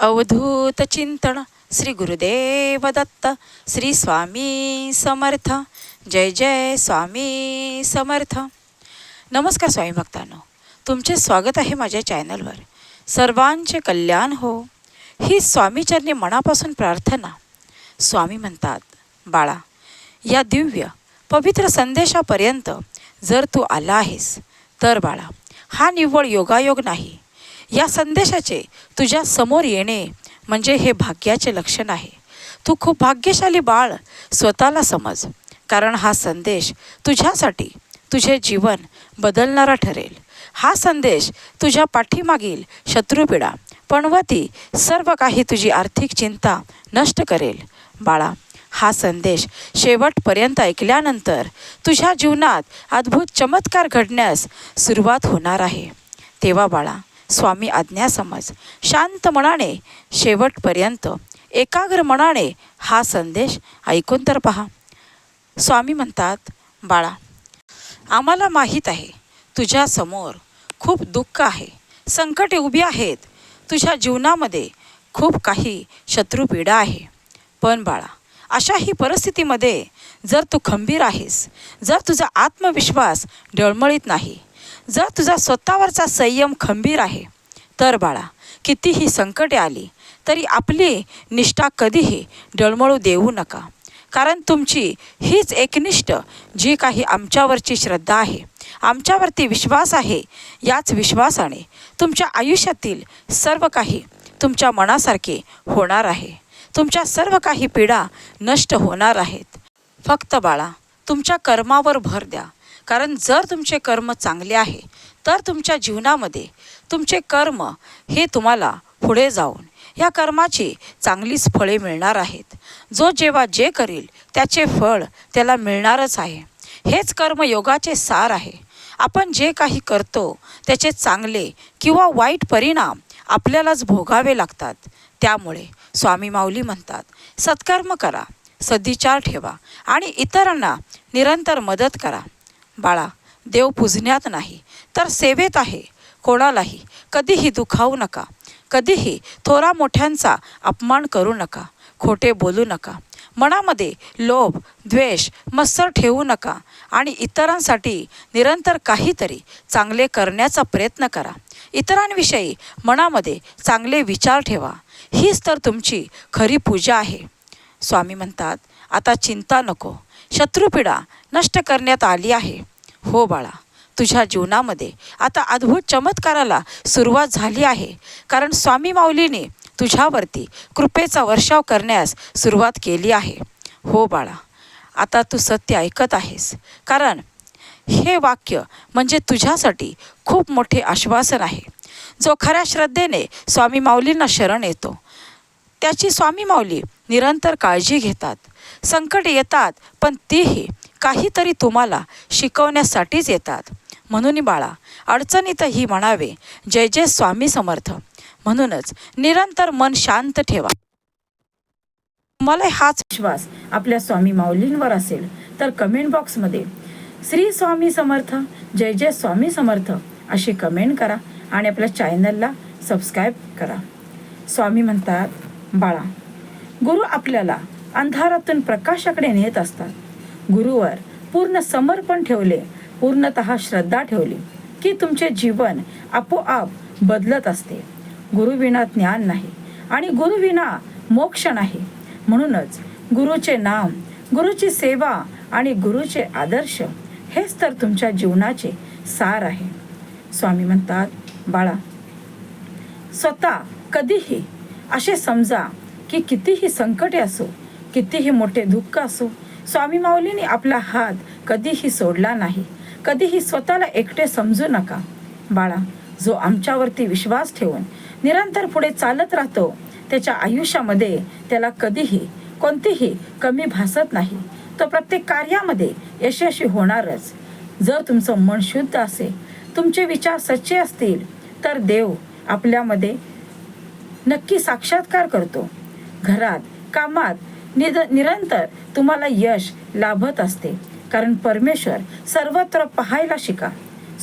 अवधूत चिंतन श्री गुरुदेव दत्त श्री स्वामी समर्थ. जय जय स्वामी समर्थ. नमस्कार स्वामी भक्तांनो. तुमचे स्वागत आहे माझ्या चॅनलवर. सर्वांचे कल्याण हो. ही स्वामीचरणी मनापासून प्रार्थना. स्वामी म्हणतात बाळा या दिव्य पवित्र संदेशापर्यंत जर तू आला आहेस तर बाळा हा निव्वळ योगायोग नाही. या संदेशाचे तुझ्या समोर येणे म्हणजे हे भाग्याचे लक्षण आहे. तू खूप भाग्यशाली बाळ स्वतःला समज कारण हा संदेश तुझ्यासाठी तुझे जीवन बदलणारा ठरेल. हा संदेश तुझ्या पाठीमागील शत्रुपीडा पणवती सर्व काही तुझी आर्थिक चिंता नष्ट करेल. बाळा हा संदेश शेवटपर्यंत ऐकल्यानंतर तुझ्या जीवनात अद्भुत चमत्कार घडण्यास सुरुवात होणार आहे. तेव्हा बाळा स्वामी आज्ञा समज. शांत मनाने शेवटपर्यंत एकाग्र मनाने हा संदेश ऐकून तर पहा. स्वामी म्हणतात बाळा आम्हाला माहीत आहे तुझ्यासमोर खूप दुःख आहे संकटे उभी आहेत तुझ्या जीवनामध्ये खूप काही शत्रुपीडा आहे. पण बाळा अशाही परिस्थितीमध्ये जर तू खंबीर आहेस जर तुझा आत्मविश्वास डळमळीत नाही जर तुझा स्वतःवरचा संयम खंबीर आहे तर बाळा कितीही संकटे आली तरी आपली निष्ठा कधीही डळमळू देऊ नका. कारण तुमची हीच एकनिष्ठ जी काही आमच्यावरची श्रद्धा आहे आमच्यावरती विश्वास आहे याच विश्वासाने तुमच्या आयुष्यातील सर्व काही तुमच्या मनासारखे होणार आहे. तुमच्या सर्व काही पीडा नष्ट होणार आहेत. फक्त बाळा तुमच्या कर्मावर भर द्या. कारण जर तुमचे कर्म चांगले आहे तर तुमच्या जीवनामध्ये तुमचे कर्म हे तुम्हाला पुढे जाऊन या कर्माची चांगलीच फळे मिळणार आहेत. जो जेव्हा जे करील त्याचे फळ त्याला मिळणारच आहे. हेच कर्मयोगाचे सार आहे. आपण जे काही करतो त्याचे चांगले किंवा वाईट परिणाम आपल्यालाच भोगावे लागतात. त्यामुळे स्वामी माऊली म्हणतात सत्कर्म करा सद्विचार ठेवा आणि इतरांना निरंतर मदत करा. बाळा देव पुजण्यात नाही तर सेवेत आहे कोणालाही कधीही दुखावू नका कधीही थोरा मोठ्यांचा अपमान करू नका खोटे बोलू नका मनामध्ये लोभ द्वेष मत्सर ठेवू नका आणि इतरांसाठी निरंतर काहीतरी चांगले करण्याचा प्रयत्न करा. इतरांविषयी मनामध्ये चांगले विचार ठेवा. हीच तर तुमची खरी पूजा आहे. स्वामी म्हणतात आता चिंता नको शत्रुपीडा नष्ट करण्यात आली आहे. हो बाळा तुझ्या जीवनामध्ये आता अद्भुत चमत्काराला सुरुवात झाली आहे. कारण स्वामी माऊलीने तुझ्यावरती कृपेचा वर्षाव करण्यास सुरुवात केली आहे. हो बाळा आता तू सत्य ऐकत आहेस. कारण हे वाक्य म्हणजे तुझ्यासाठी खूप मोठे आश्वासन आहे. जो खऱ्या श्रद्धेने स्वामी माऊलींना शरण येतो. त्याची स्वामी माऊली निरंतर काळजी घेतात. संकट येतात पण तीही काहीतरी तुम्हाला शिकवण्यासाठीच येतात. म्हणून बाळा अडचणीतही म्हणावे जय जय स्वामी समर्थ. म्हणूनच निरंतर मन शांत ठेवा. मला हाच विश्वास आपल्या स्वामी माऊलींवर असेल तर कमेंट बॉक्समध्ये श्री स्वामी समर्थ जय जय स्वामी समर्थ अशी कमेंट करा आणि आपल्या चॅनलला सबस्क्राईब करा. स्वामी म्हणतात बाळा गुरु आपल्याला अंधारातून प्रकाशाकडे नेत असतात. गुरुवर पूर्ण समर्पण ठेवले पूर्णतः श्रद्धा ठेवली की तुमचे जीवन आपोआप बदलत असते. गुरुविना ज्ञान नाही आणि गुरुविना मोक्ष नाही. म्हणूनच गुरुचे नाम गुरुची सेवा आणि गुरुचे आदर्श हेच तर तुमच्या जीवनाचे सार आहे. स्वामी म्हणतात बाळा स्वतः कधीही असे समजा की कितीही संकटे असो कितीही मोठे दुःख असो स्वामी माऊलीने आपला हात कधीही सोडला नाही. कधीही स्वतःला एकटे समजू नका. बाळा जो आमच्यावरती विश्वास ठेवून निरंतर पुढे चालत राहतो त्याच्या आयुष्यामध्ये त्याला कधीही कोणतीही कमी भासत नाही. तो प्रत्येक कार्यामध्ये यशस्वी होणारच. जर तुमचं मन शुद्ध असेल तुमचे विचार सच्चे असतील तर देव आपल्यामध्ये नक्की साक्षात्कार करतो. घरात कामात निद निरंतर तुम्हाला यश लाभत असते. कारण परमेश्वर सर्वत्र पाहायला शिका.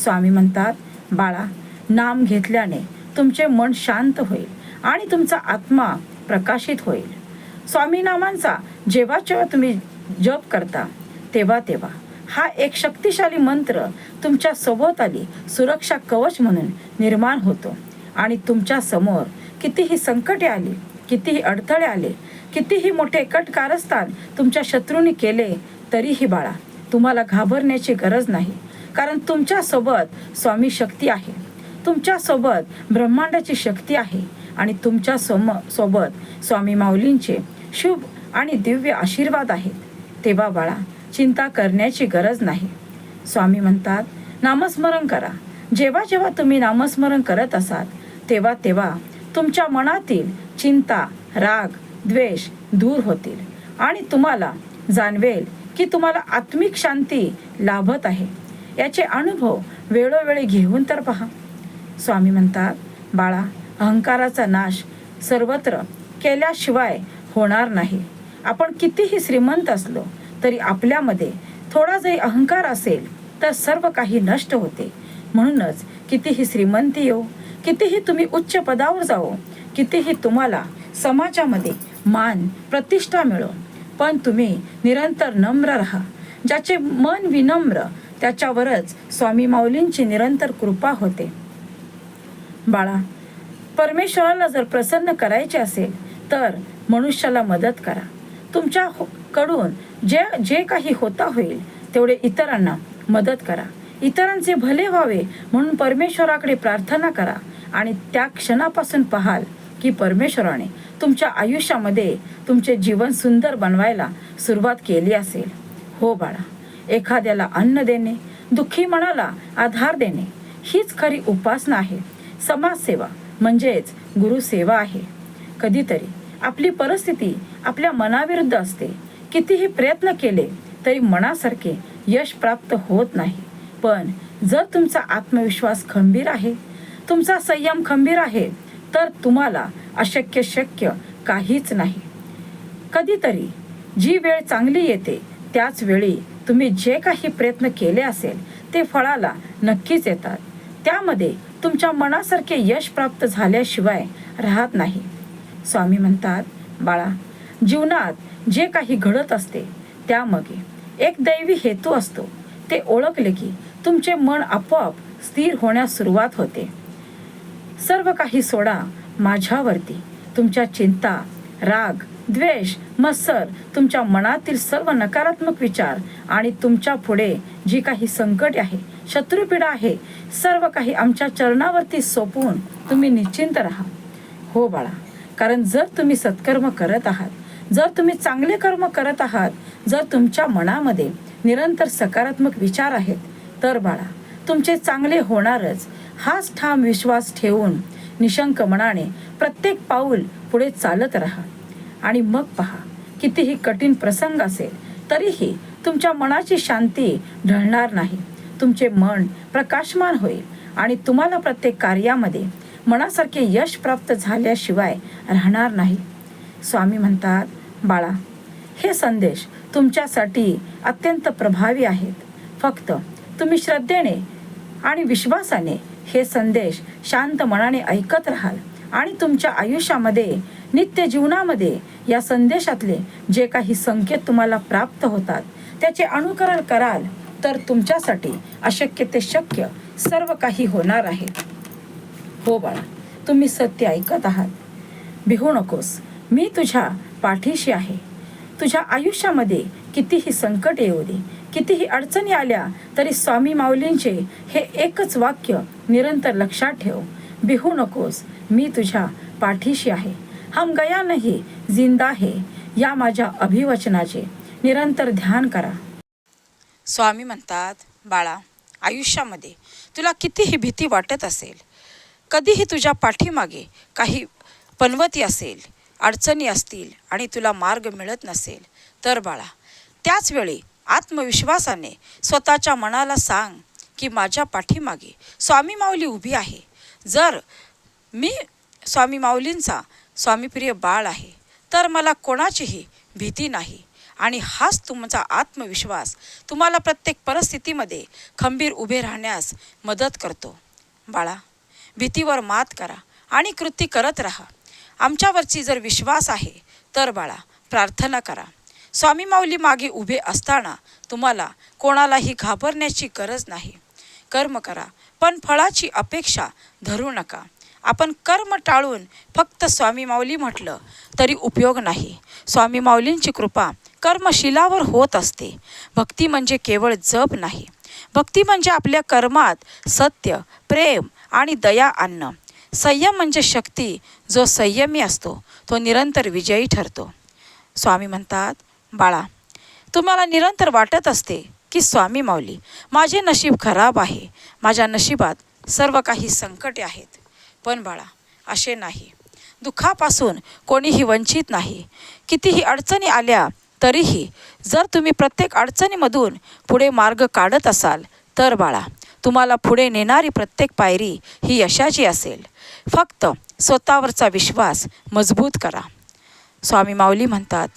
स्वामी म्हणतात बाळा नाम घेतल्याने तुमचे मन शांत होईल आणि तुमचा आत्मा प्रकाशित होईल. स्वामी नामांचा जेव्हा जेव्हा तुम्ही जप करता तेव्हा तेव्हा. हा एक शक्तिशाली मंत्र तुमच्या सभोवताली सुरक्षा कवच म्हणून निर्माण होतो. आणि तुमच्यासमोर कितीही संकटे आली कितीही अडथळे आले कितीही मोठे कट कारस्थान तुमच्या शत्रूने केले तरीही बाळा तुम्हाला घाबरण्याची गरज नाही. कारण तुमच्यासोबत स्वामी शक्ती आहे. तुमच्यासोबत ब्रह्मांडाची शक्ती आहे आणि तुमच्या सोम सोबत स्वामी माऊलींचे शुभ आणि दिव्य आशीर्वाद आहेत. तेव्हा बाळा चिंता करण्याची गरज नाही. स्वामी म्हणतात नामस्मरण करा. जेव्हा जेव्हा तुम्ही नामस्मरण करत असाल तेव्हा तेव्हा तुमच्या मनातील चिंता राग द्वेष दूर होतील आणि तुम्हाला जाणवेल की तुम्हाला आत्मिक शांती लाभत आहे. याचे अनुभव वेळोवेळी घेऊन तर पहा. स्वामी म्हणतात बाळा अहंकाराचा नाश सर्वत्र केल्याशिवाय होणार नाही. आपण कितीही श्रीमंत असलो तरी आपल्यामध्ये थोडा जरी अहंकार असेल तर सर्व काही नष्ट होते. म्हणूनच कितीही श्रीमंती येऊ कितीही तुम्ही उच्च पदावर जाओ कितीही तुम्हाला समाजामध्ये मान प्रतिष्ठा मिळो पण तुम्ही निरंतर नम्र राहा. ज्याचे मन विनम्र त्याच्यावरच स्वामी माऊलींची निरंतर कृपा होते. बाळा परमेश्वराला जर प्रसन्न करायचे असेल तर मनुष्याला मदत करा. तुमच्या हो, कडून जे जे काही होता होईल तेवढे इतरांना मदत करा. इतरांचे भले व्हावे म्हणून परमेश्वराकडे प्रार्थना करा. आणि त्या क्षणापासून पाहाल की परमेश्वराने तुमच्या आयुष्यामध्ये तुमचे जीवन सुंदर बनवायला सुरुवात केली असेल. हो बाळा एखाद्याला अन्न देणे दुःखी मनाला आधार देणे हीच खरी उपासना आहे. समाजसेवा म्हणजेच गुरुसेवा आहे. कधीतरी आपली परिस्थिती आपल्या मनाविरुद्ध असते. कितीही प्रयत्न केले तरी मनासारखे यश प्राप्त होत नाही. पण जर तुमचा आत्मविश्वास खंबीर आहे तुमचा संयम खंबीर आहे तर तुम्हाला अशक्य शक्य काहीच नाही. कधीतरी जी वेळ चांगली येते त्याच वेळी तुम्ही जे काही प्रयत्न केले असेल ते फळाला नक्कीच येतात. त्यामध्ये तुमच्या मनासारखे यश प्राप्त झाल्याशिवाय राहत नाही. स्वामी म्हणतात बाळा जीवनात जे काही घडत असते त्यामागे एक दैवी हेतू असतो. ते ओळखले की तुमचे मन आपोआप स्थिर होण्यास सुरुवात होते. सर्व काही सोडा माझ्यावरती. तुमच्या चिंता राग द्वेष मत्सर तुमच्या मनातील सर्व नकारात्मक विचार आणि तुमच्यापुढे जी काही संकट आहे शत्रुपीडा आहे सर्व काही आमच्या चरणावरती सोपवून तुम्ही निश्चिंत राहा. हो बाळा कारण जर तुम्ही सत्कर्म करत आहात जर तुम्ही चांगले कर्म करत आहात जर तुमच्या मनामध्ये निरंतर सकारात्मक विचार आहेत तर बाळा तुमचे चांगले होणारच हाच ठाम विश्वास ठेवून निशंक मनाने प्रत्येक पाऊल पुढे चालत राहा. आणि मग पहा कितीही कठीण प्रसंग असेल तरीही तुमच्या मनाची शांती ढळणार नाही. तुमचे मन प्रकाशमान होईल आणि तुम्हाला प्रत्येक कार्यामध्ये मनासारखे यश प्राप्त झाल्याशिवाय राहणार नाही. स्वामी म्हणतात बाळा हे संदेश तुमच्यासाठी अत्यंत प्रभावी आहेत. फक्त तुम्ही श्रद्धेने आणि विश्वासाने हे संदेश शांत मनाने ऐकत राहाल. आणि तुमच्या आयुष्यामध्ये नित्य जीवनामध्ये या संदेशातले जे काही संकेत तुम्हाला प्राप्त होतात त्याचे अनुकरण कराल तर तुमच्यासाठी अशक्य ते शक्य सर्व काही होणार आहे. हो बाळा तुम्ही सत्य ऐकत आहात. भिवू नकोस मी तुझ्या पाठीशी आहे. तुझ्या आयुष्यामध्ये कितीही संकट येऊ दे कितीही अडचणी आल्या तरी स्वामी माऊलींचे हे एकच वाक्य निरंतर लक्षात ठेव. बिहू नकोस मी तुझ्या पाठीशी आहे. हम गया नाही जिंदा हे या माझ्या अभिवचनाचे. निरंतर ध्यान करा. स्वामी म्हणतात बाळा आयुष्यामध्ये तुला कितीही भीती वाटत असेल कधीही तुझ्या पाठीमागे काही पनवती असेल अडचणी असतील आणि तुला मार्ग मिळत नसेल तर बाळा त्याच वेळी आत्मविश्वासाने स्वतःच्या मनाला सांग की माझ्या पाठीमागे स्वामी माऊली उभी आहे. जर मी स्वामी माऊलींचा स्वामीप्रिय बाळ आहे तर मला कोणाचीही भीती नाही. आणि हाच तुमचा आत्मविश्वास तुम्हाला प्रत्येक परिस्थितीमध्ये खंबीर उभे राहण्यास मदत करतो. बाळा भीतीवर मात करा आणि कृती करत राहा. आमच्यावरची जर विश्वास आहे तर बाळा प्रार्थना करा. स्वामी माऊली मागे उभे असताना तुम्हाला कोणालाही घाबरण्याची गरज नाही. कर्म करा पण फळाची अपेक्षा धरू नका. आपण कर्म टाळून फक्त स्वामी माऊली म्हटलं तरी उपयोग नाही. स्वामी माऊलींची कृपा कर्मशिलावर होत असते. भक्ती म्हणजे केवळ जप नाही. भक्ती म्हणजे आपल्या कर्मात सत्य प्रेम आणि दया आणणं. संयम म्हणजे शक्ती जो संयमी असतो तो निरंतर विजयी ठरतो. स्वामी म्हणतात बाळा तुम्हाला निरंतर वाटत असते की स्वामी माऊली माझे नशीब खराब आहे. माझ्या नशिबात सर्व काही संकटे आहेत. पण बाळा असे नाही. दुःखापासून कोणीही वंचित नाही. कितीही अडचणी आल्या तरीही जर तुम्ही प्रत्येक अडचणीमधून पुढे मार्ग काढत असाल तर बाळा तुम्हाला पुढे नेणारी प्रत्येक पायरी ही यशाची असेल. फक्त स्वतःवरचा विश्वास मजबूत करा. स्वामी माऊली म्हणतात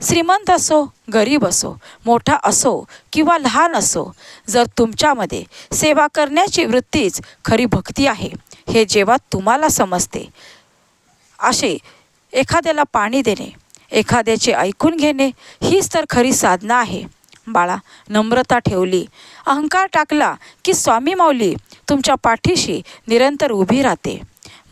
श्रीमंत असो गरीब असो मोठा असो किंवा लहान असो जर तुमच्यामध्ये सेवा करण्याची वृत्तीच खरी भक्ती आहे हे जेव्हा तुम्हाला समजते असे एखाद्याला पाणी देणे एखाद्याचे ऐकून घेणे हीच तर खरी साधना आहे. बाळा नम्रता ठेवली अहंकार टाकला की स्वामी माऊली तुमच्या पाठीशी निरंतर उभी राहते.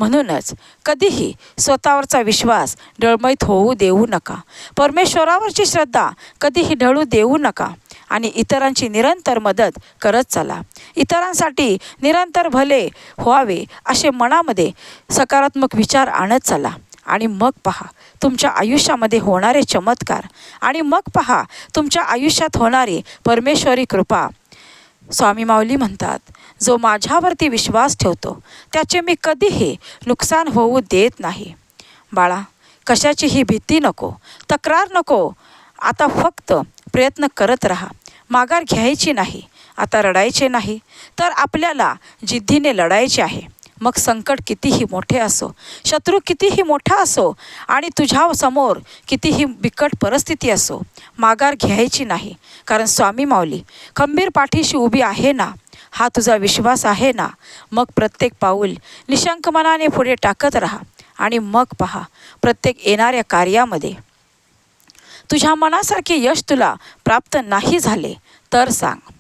म्हणूनच कधीही स्वतःवरचा विश्वास डळमळीत होऊ देऊ नका. परमेश्वरावरची श्रद्धा कधीही ढळू देऊ नका आणि इतरांची निरंतर मदत करत चला. इतरांसाठी निरंतर भले व्हावे असे मनामध्ये सकारात्मक विचार आणत चला आणि मग पहा तुमच्या आयुष्यामध्ये होणारे चमत्कार आणि मग पहा तुमच्या आयुष्यात होणारी परमेश्वरी कृपा स्वामी माऊली म्हणतात जो माझ्यावरती विश्वास ठेवतो त्याचे मी कधीही नुकसान होऊ देत नाही. बाळा कशाचीही भीती नको तक्रार नको. आता फक्त प्रयत्न करत राहा. माघार घ्यायची नाही आता रडायचे नाही तर आपल्याला जिद्दीने लढायचे आहे. मग संकट कितीही मोठे असो शत्रू कितीही मोठा असो आणि तुझ्या समोर कितीही बिकट परिस्थिती असो माघार घ्यायची नाही. कारण स्वामी माऊली खंबीर पाठीशी उभी आहे ना? हा तुझा विश्वास आहे ना? मग प्रत्येक पाऊल निशंक मनाने पुढे टाकत राहा आणि मग पहा प्रत्येक येणाऱ्या कार्यामध्ये. तुझ्या मनासारखे यश तुला प्राप्त नाही झाले तर सांग.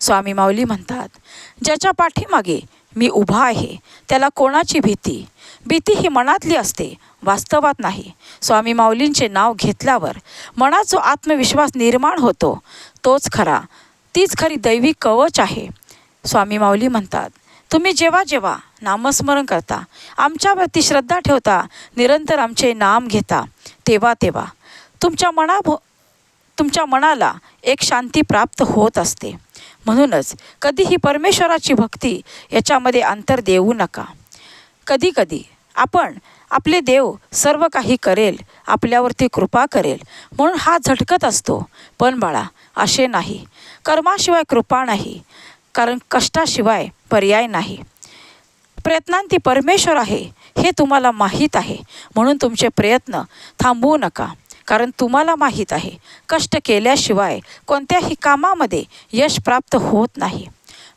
स्वामी माऊली म्हणतात ज्याच्या पाठीमागे मी उभा आहे. त्याला कोणाची भीती? भीती ही मनातली असते वास्तवात नाही. स्वामी माऊलींचे नाव घेतल्यावर मनात जो आत्मविश्वास निर्माण होतो तोच खरा. तीच खरी दैवी कवच आहे. स्वामी माऊली म्हणतात तुम्ही जेव्हा जेव्हा नामस्मरण करता. आमच्यावरती श्रद्धा ठेवता निरंतर आमचे नाम घेता. तेव्हा तेव्हा तुमच्या मना तुमच्या मनाला एक शांती प्राप्त होत असते. म्हणूनच कधीही परमेश्वराची भक्ती याच्यामध्ये अंतर देऊ नका. कधीकधी आपण आपले देव सर्व काही करेल आपल्यावरती कृपा करेल म्हणून हा झटकत असतो. पण बाळा असे नाही. कर्माशिवाय कृपा नाही. कारण कष्टाशिवाय पर्याय नाही. प्रयत्नांती परमेश्वर आहे हे तुम्हाला माहीत आहे. म्हणून तुमचे प्रयत्न थांबवू नका. कारण तुम्हाला माहीत आहे कष्ट केल्याशिवाय कोणत्याही कामामध्ये यश प्राप्त होत नाही.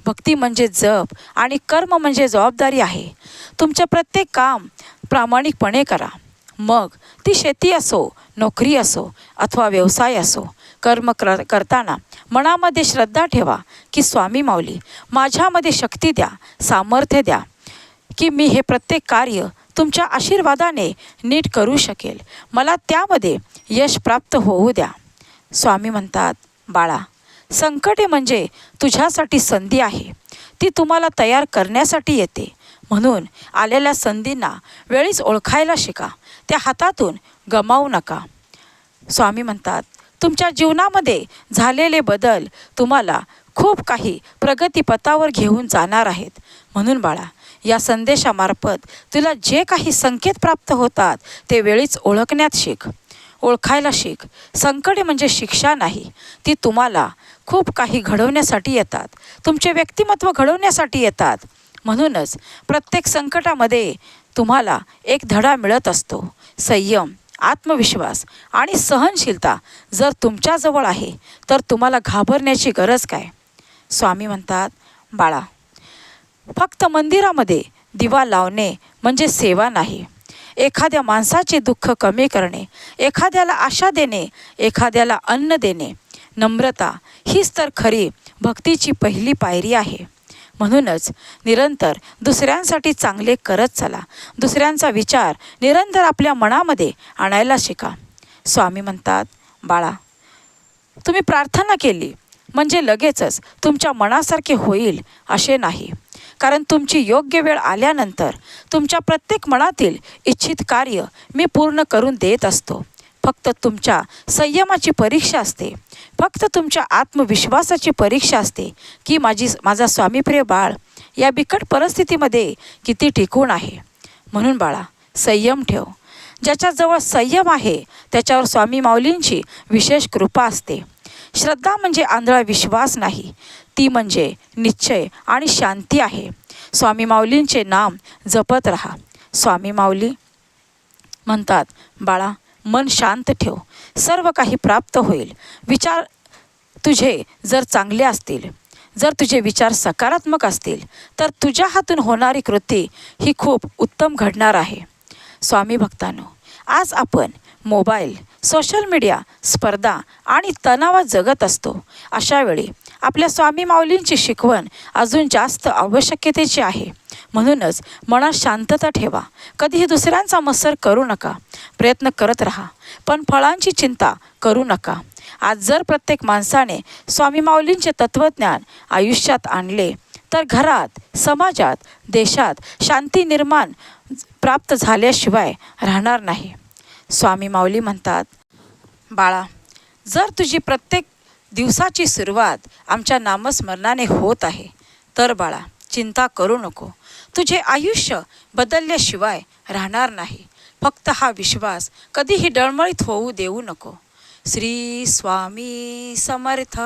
भक्ती म्हणजे जप आणि कर्म म्हणजे जबाबदारी आहे. तुमचे प्रत्येक काम प्रामाणिकपणे करा. मग ती शेती असो नोकरी असो अथवा व्यवसाय असो कर्म कर करताना मनामध्ये श्रद्धा ठेवा की स्वामी माऊली माझ्यामध्ये शक्ती द्या सामर्थ्य द्या की मी हे प्रत्येक कार्य तुमच्या आशीर्वादाने नीट करू शकेल. मला त्यामध्ये यश प्राप्त होऊ द्या. स्वामी म्हणतात बाळा संकटे म्हणजे तुझ्यासाठी संधी आहे. ती तुम्हाला तयार करण्यासाठी येते. म्हणून आलेल्या संधींना वेळीच ओळखायला शिका. त्या हातातून गमावू नका. स्वामी म्हणतात तुमच्या जीवनामध्ये झालेले बदल तुम्हाला खूप काही प्रगतीपथावर घेऊन जाणार आहेत. म्हणून बाळा या संदेशामार्फत तुला जे काही संकेत प्राप्त होतात ते वेळीच ओळखण्यात शिक. ओळखायला शिक. संकटे म्हणजे शिक्षा नाही. ती तुम्हाला खूप काही घडवण्यासाठी येतात. तुमचे व्यक्तिमत्व घडवण्यासाठी येतात. म्हणूनच प्रत्येक संकटामध्ये तुम्हाला एक धडा मिळत असतो. संयम आत्मविश्वास आणि सहनशीलता जर तुमच्याजवळ आहे तर तुम्हाला घाबरण्याची गरज काय? स्वामी म्हणतात बाळा फक्त मंदिरामध्ये दिवा लावणे म्हणजे सेवा नाही. एखाद्या माणसाचे दुःख कमी करणे एखाद्याला आशा देणे एखाद्याला अन्न देणे. नम्रता हीच तर खरी भक्तीची पहिली पायरी आहे. म्हणूनच निरंतर दुसऱ्यांसाठी चांगले करत चला. दुसऱ्यांचा विचार निरंतर आपल्या मनामध्ये आणायला शिका. स्वामी म्हणतात बाळा तुम्ही प्रार्थना केली म्हणजे लगेचच तुमच्या मनासारखे होईल असे नाही. कारण तुमची योग्य वेळ आल्यानंतर तुमच्या प्रत्येक मनातील इच्छित कार्य मी पूर्ण करून देत असतो. फक्त तुमच्या संयमाची परीक्षा असते. फक्त तुमच्या आत्मविश्वासाची परीक्षा असते की माझी माझा स्वामीप्रिय बाळ या बिकट परिस्थितीमध्ये किती टिकून आहे. म्हणून बाळा संयम ठेव. ज्याच्याजवळ संयम आहे त्याच्यावर स्वामी माऊलींची विशेष कृपा असते. श्रद्धा म्हणजे आंधळा विश्वास नाही. ती म्हणजे निश्चय आणि शांती आहे. स्वामी माऊलींचे नाम जपत राहा. स्वामी माऊली म्हणतात बाळा मन शांत ठेव. सर्व काही प्राप्त होईल. विचार तुझे जर चांगले असतील जर तुझे विचार सकारात्मक असतील तर तुझ्या हातून होणारी कृती ही खूप उत्तम घडणार आहे. स्वामी भक्तांनो आज आपण मोबाईल सोशल मीडिया स्पर्धा आणि तणावात जगत असतो. अशावेळी आपल्या स्वामी माऊलींची शिकवण अजून जास्त आवश्यकतेची आहे. म्हणूनच मनात शांतता ठेवा. कधीही दुसऱ्यांचा मत्सर करू नका. प्रयत्न करत राहा. पण फळांची चिंता करू नका. आज जर प्रत्येक माणसाने स्वामी माऊलींचे तत्त्वज्ञान आयुष्यात आणले तर घरात समाजात देशात शांती निर्माण प्राप्त झाल्याशिवाय राहणार नाही. स्वामी माऊली म्हणतात बाळा जर तुझी प्रत्येक दिवसाची सुरुवात आमच्या नामस्मरणाने होत आहे तर बाळा चिंता करू नको. तुझे आयुष्य बदलल्याशिवाय राहणार नाही. फक्त हा विश्वास कधीही डळमळीत होऊ देऊ नको. श्री स्वामी समर्थ.